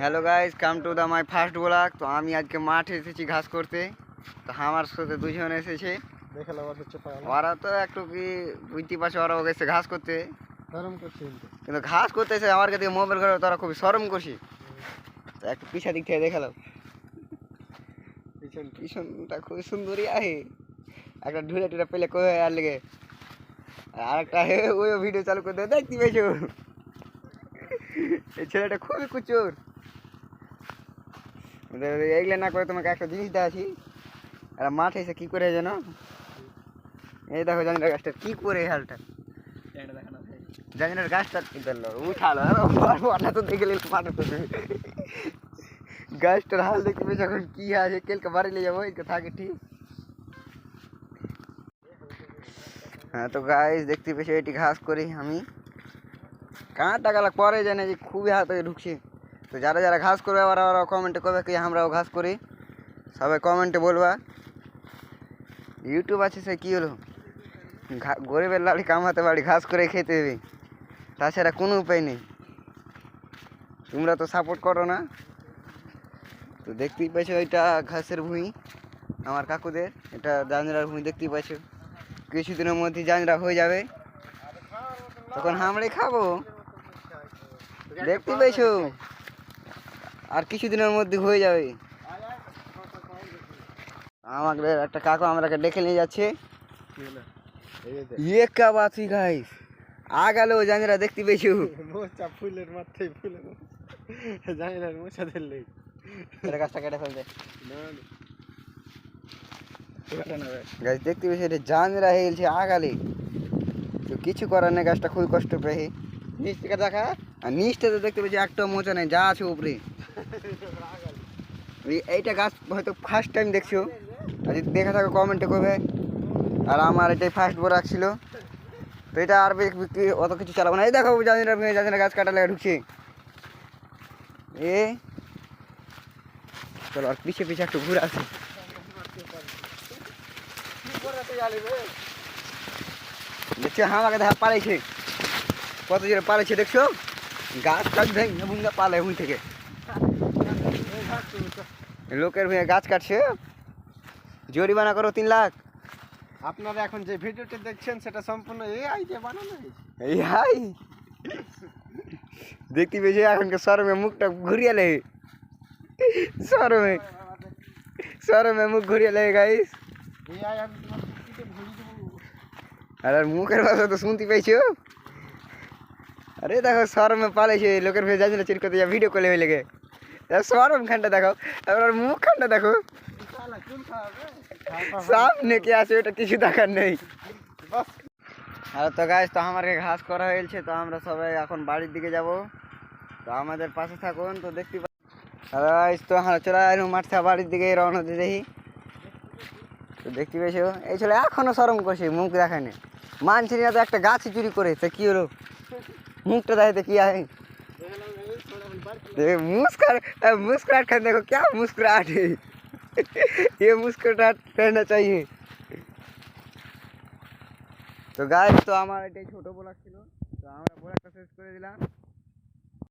Hello guys come to the my first blog তো আমি আজকে মাঠে এসেছি ঘাস করতে। তো আমার সাথে দুজন এসেছে। ওরা তো একটু কি বুঝতে পারছে ওরা গেছে ঘাস করতে। কিন্তু। ঘাস করতে এসে আমার কাছে মোবাইল করে তারা খুবই শরম করছি। তো একটু পিছা দিক থেকে দেখালাম পিছন পিছনটা। খুবই সুন্দরই আহে। একটা ঢুলে টুলে পেলে কই আর লেগে। আর একটা হে ওই ভিডিও চালু করে দেয় দেখতে পেয়েছ? এই ছেলেটা খুবই কুচুর। এগুলো না করে তোমাকে একটা জিনিস দেখাচ্ছি আর মাঠে এসে কি করে যেন এই দেখো জানি গাছটা কি করে হালটা। জানি না গাছটা কি করল উঠালো ওটা তো দেখে নিল মাঠে গাছটার হাল দেখতে পেয়েছি এখন কি আছে কেলকে বাড়ি নিয়ে যাব এদিকে থাকে ঠিক। হ্যাঁ তো গাছ দেখতে পেয়েছি এটি ঘাস করি আমি। কাঁটা টাকা পরে জানে যে খুবই হাত ঢুকছে। তো যারা যারা ঘাস করবে আবার ওরা কমেন্টে করবে কি আমরাও ঘাস করি। সবাই কমেন্টে বলবা। ইউটিউব আছে সে কী হলো? গরিবের লাড়ি কামাতে বাড়ি ঘাস করে খেতে হবে। তাছাড়া কোনো উপায় নেই। তোমরা তো সাপোর্ট করো না। তো দেখতেই পাইছো, এটা ঘাসের ভুঁই আমার কাকুদের। এটা জাঞ্জরার ভূমি দেখতেই পাইছো। কিছুদিনের মধ্যে জাঞ্জরা হয়ে যাবে। তখন হামড়ে খাব দেখতে পাইছো আর কিছুদিনের মধ্যে হয়ে যাবে আমাদের একটা কাকু আমরাকে ডেকে নিয়ে যাচ্ছে ইয়ে কা বাতি গাইস আ গেল জাঞ্জরা দেখতে পেয়েছ মোচা ফুলের মাথায় না মোচা এটা গাছটা কেটে ফেলতে না গাছ দেখতে পেয়েছি এটা জাঞ্জরা হয়ে গেছে আগালে তো কিছু করার নেই, গাছটা খুবই কষ্ট পেয়ে। নিচ থেকে দেখা, আর নিচটা তো দেখতে পেয়েছি একটা মোচা নেই, যা আছে উপরে। এইটা গাছ হয়তো ফার্স্ট টাইম দেখছ। আর যদি দেখা থাকো কমেন্টে করবে। আর আমার এটাই ফার্স্ট বড় রাখছিল তো এটা আর অত কিছু চালাবো না। এই দেখো জানি না জানি না গাছ কাটা লেগে ঢুকছে। এ, চলো আর পিছিয়ে পিছিয়ে একটু ঘুরে আসি। দেখছ আমাকে দেখা পালাইছে। কত জোরে পালাইছে দেখছ? গাছ কাট ভেঙে ভুঙ্গা পালায় হুন থেকে। লোকের ভেঙে গাছ কাটছে। জরিমানা করো তিন লাখ। আপনারা এখন যে ভিডিওটি দেখছেন সেটা সম্পূর্ণ এই আইডিয়া বানানো হয়েছে। এই হাই দেখতে পেয়েছি এখনকার সরমে মুখটা ঘুরিয়ে লে। সরমে। সরমে মুখ ঘুরিয়ে লে গাইস এই আর মুখের ভাষা তো শুনতে পাইছো আরে দেখো, সরমে পালাইছে, লোকের ভেজা যাচ্ছে চির করতে যা ভিডিও কলে হয়ে লেগে সরম খানটা দেখো, তারপর মুখ খানটা দেখো। সামনে কে আছে ওটা কিছু দেখার নেই। আর তো গাছ তো আমার ঘাস করা হয়েছে, তো আমরা সবাই এখন বাড়ির দিকে যাব। তো আমাদের পাশে থাকুন, তো দেখতে পা আর তো হ্যাঁ চলে আসলাম মাঠ বাড়ির দিকে রওনা দিয়ে দেখি। তো দেখতে পেয়েছো এই ছেলে এখনো সরম করছে মুখ দেখানে মানছি না তো একটা গাছ চুরি করে তো কি হলো মুখটা দেখাতে কি আছে देखो मुस्कुराहट मुस्कुराहट कर देखो क्या मुस्कुराहट है ये मुस्कुराहट रहना चाहिए তো গাছ তো আমার এটাই ছোট ব্লগ ছিল তো আমরা ব্লগটা শেষ করে দিলাম